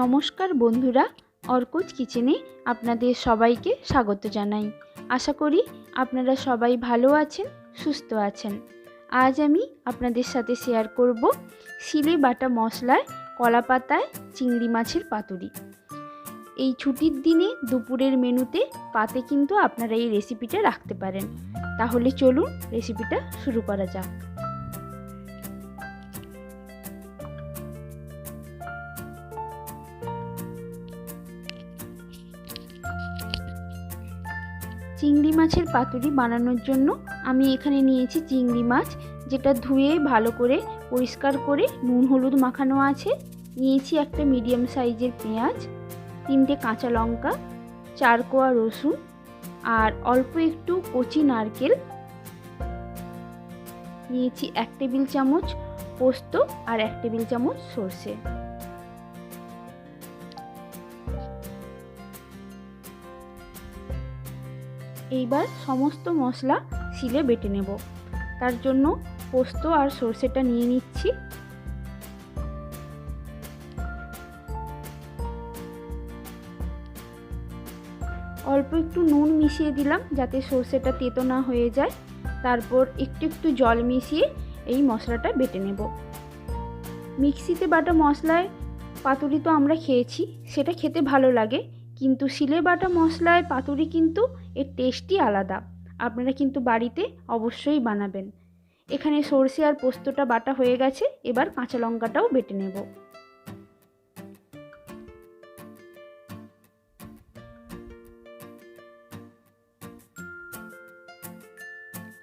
নমস্কার বন্ধুরা, অর্কুজ কিচেনে আপনাদের সবাইকে স্বাগত জানাই। আশা করি আপনারা সবাই ভালো আছেন, সুস্থ আছেন। আজ আমি আপনাদের সাথে শেয়ার করব শিলে বাটা মশলায় কলা পাতায় চিংড়ি মাছের পাতুরি। এই ছুটির দিনে দুপুরের মেনুতে পাতে কিন্তু আপনারা এই রেসিপিটা রাখতে পারেন। তাহলে চলুন রেসিপিটা শুরু করা যাক। চিংড়ি মাছের পাতুরি বানানোর জন্য আমি এখানে নিয়েছি চিংড়ি মাছ, যেটা ধুয়ে ভালো করে পরিষ্কার করে নুন, হলুদ মাখানো আছে। নিয়েছি একটা মিডিয়াম সাইজের পেঁয়াজ, তিনটে কাঁচা লঙ্কা, চার কোয়া রসুন, আর অল্প একটু কচি নারকেল। নিয়েছি এক টেবিল চামচ পোস্ত আর এক টেবিল চামচ সর্ষে। এইবার সমস্ত মশলা শিলে বেটে নেব। তার জন্য পোস্ত আর সর্ষেটা নিয়ে নিচ্ছি। অল্প একটু নুন মিশিয়ে দিলাম যাতে সর্ষেটা তেতো না হয়ে যায়। তারপর একটু একটু জল মিশিয়ে এই মশলাটা বেটে নেব। মিক্সিতে বাটা মশলায় পাতুরি তো আমরা খেয়েছি, সেটা খেতে ভালো লাগে। কিন্তু শিলে বাটা মশলায় পাতুরি কিন্তু এর টেস্টই আলাদা। আপনারা কিন্তু বাড়িতে অবশ্যই বানাবেন। এখানে সর্ষে আর পোস্তটা বাটা হয়ে গেছে, এবার কাঁচা লঙ্কাটাও বেটে নেব।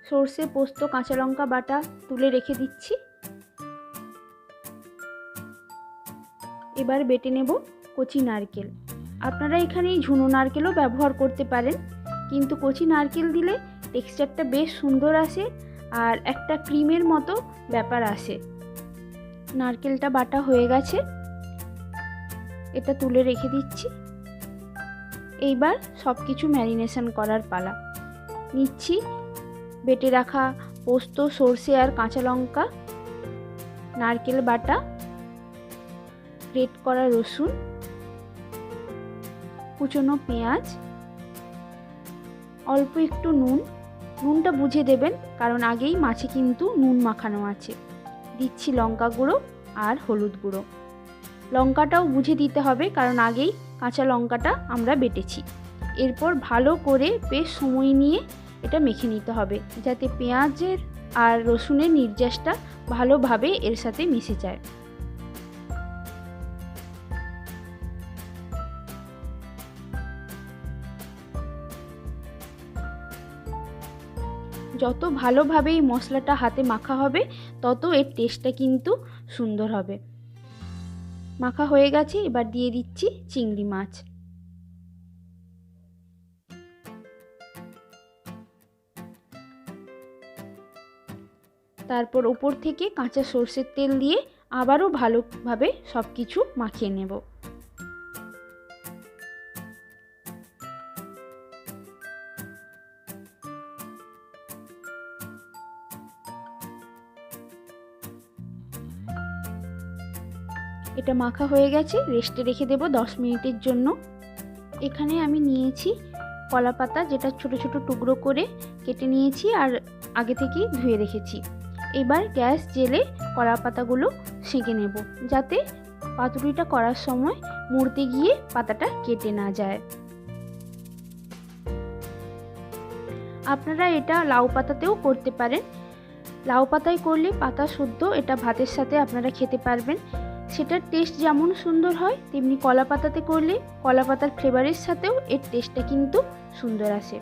সর্ষে, পোস্ত, কাঁচা লঙ্কা বাটা তুলে রেখে দিচ্ছি। এবার বেটে নেব কচি নারকেল। আপনারা এখানে ঝুনো নারকেলও ব্যবহার করতে পারেন। কিন্তু কচি নারকেল দিলে টেক্সচারটা বেশ সুন্দর আসে আর একটা ক্রিমের মতো ব্যাপার আসে। নারকেলটা বাটা হয়ে গেছে। এটা তুলে রেখে দিচ্ছি। এইবার সব কিছু ম্যারিনেশন করার পালা। নিচ্ছি বেটে রাখা পোস্ত, সর্ষে আর কাঁচা লঙ্কা, নারকেল বাটা, গ্রেট করা রসুন। কুচনো পেঁয়াজ, অল্প একটু নুন। নুনটা বুঝে দেবেন, কারণ আগেই মাছে কিন্তু নুন মাখানো আছে। দিচ্ছি লঙ্কা গুঁড়ো আর হলুদ গুঁড়ো। লঙ্কাটাও বুঝে দিতে হবে, কারণ আগেই কাঁচা লঙ্কাটা আমরা বেটেছি। এরপর ভালো করে বেশ সময় নিয়ে এটা মেখে নিতে হবে, যাতে পেঁয়াজের আর রসুনের নির্যাসটা ভালোভাবে এর সাথে মিশে যায়। যত ভালোভাবে এই মশলাটা হাতে মাখা হবে, তত এর টেস্টটা কিন্তু সুন্দর হবে। মাখা হয়ে গেছে, এবার দিয়ে দিচ্ছি চিংড়ি মাছ। তারপর ওপর থেকে কাঁচা সর্ষের তেল দিয়ে আবারও ভালোভাবে সব কিছু মাখিয়ে নেব। এটা মাখা হয়ে গেছে রেস্টে রেখে দেব দশ মিনিটের জন্য। এখানে আমি নিয়েছি কলা পাতা, যেটা ছোট ছোট টুকরো করে কেটে নিয়েছি আর আগে থেকেই ধুয়ে রেখেছি। এবার গ্যাস জেলে কলা পাতাগুলো সেঁকে নেব, যাতে পাতুরিটা করার সময় মুড়তে গিয়ে পাতাটা কেটে না যায়। আপনারা এটা লাউ পাতাতেও করতে পারেন। লাউ পাতায় করলে পাতা শুদ্ধ, এটা ভাতের সাথে আপনারা খেতে পারবেন। সেটার টেস্ট যেমন সুন্দর হয়, তেমনি কলা পাতাতে করলে কলা পাতার ফ্লেভারের সাথেও এর টেস্টটা কিন্তু সুন্দর আসে।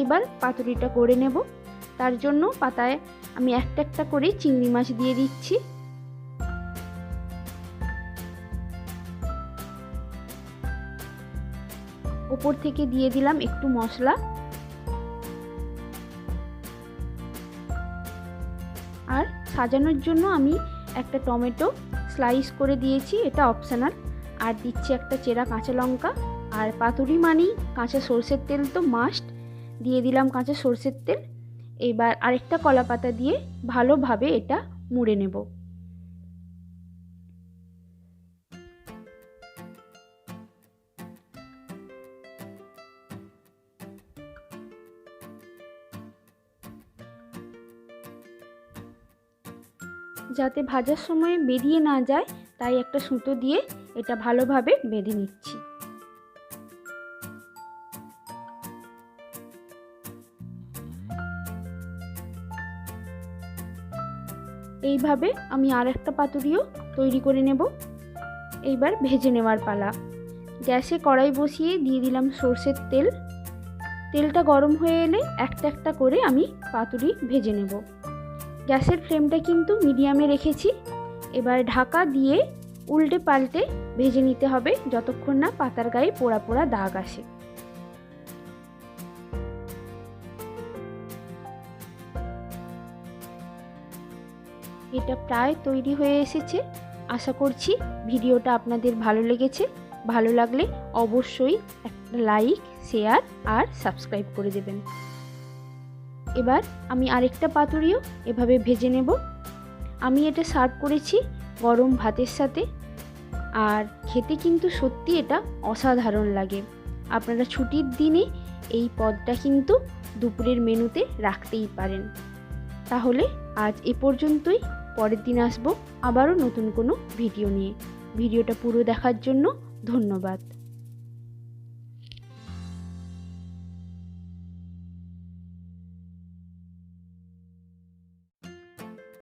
এবার পাতুরিটা করে নেব। তার জন্য পাতায় আমি একটা একটা করে চিংড়ি মাছ দিয়ে দিচ্ছি। ওপর থেকে দিয়ে দিলাম একটু মশলা। আর সাজানোর জন্য আমি একটা টমেটো স্লাইস করে দিয়েছি, এটা অপশানাল আর দিচ্ছি একটা চেরা কাঁচা লঙ্কা। আর পাতুরি মানেই কাঁচা সর্ষের তেল তো মাস্ট দিয়ে দিলাম কাঁচা সর্ষের তেল। এবার আরেকটা কলা পাতা দিয়ে ভালোভাবে এটা মুড়ে নেব। যাতে ভাজার সময় বেরিয়ে না যায়, তাই একটা সুতো দিয়ে এটা ভালোভাবে বেঁধে নিচ্ছি। এইভাবে আমি আর একটা পাতুরিও তৈরি করে নেব। এইবার ভেজে নেওয়ার পালা। গ্যাসে কড়াই বসিয়ে দিয়ে দিলাম সর্ষের তেল। তেলটা গরম হয়ে এলে একটা একটা করে আমি পাতুরি ভেজে নেব। গ্যাসের ফ্লেমটা কিন্তু মিডিয়ামে রেখেছি। এবার ঢাকা দিয়ে উল্টে পাল্টে ভেজে নিতে হবে যতক্ষণ না পাতার গায়ে পোড়া পোড়া দাগ আসে। এটা প্রায় তৈরি হয়ে এসেছে। আশা করছি ভিডিওটা আপনাদের ভালো লেগেছে। ভালো লাগলে অবশ্যই একটা লাইক, শেয়ার আর সাবস্ক্রাইব করে দেবেন। এবার আমি আরেকটা পাতুরিও এভাবে ভেজে নেব। আমি এটা সার্ভ করেছি গরম ভাতের সাথে। আর খেতে কিন্তু সত্যি এটা অসাধারণ লাগে। আপনারা ছুটির দিনে এই পদটা কিন্তু দুপুরের মেনুতে রাখতেই পারেন। তাহলে আজ এ পর্যন্তই। পরের দিন আসব আবারও নতুন কোনো ভিডিও নিয়ে। ভিডিওটা পুরো দেখার জন্য ধন্যবাদ।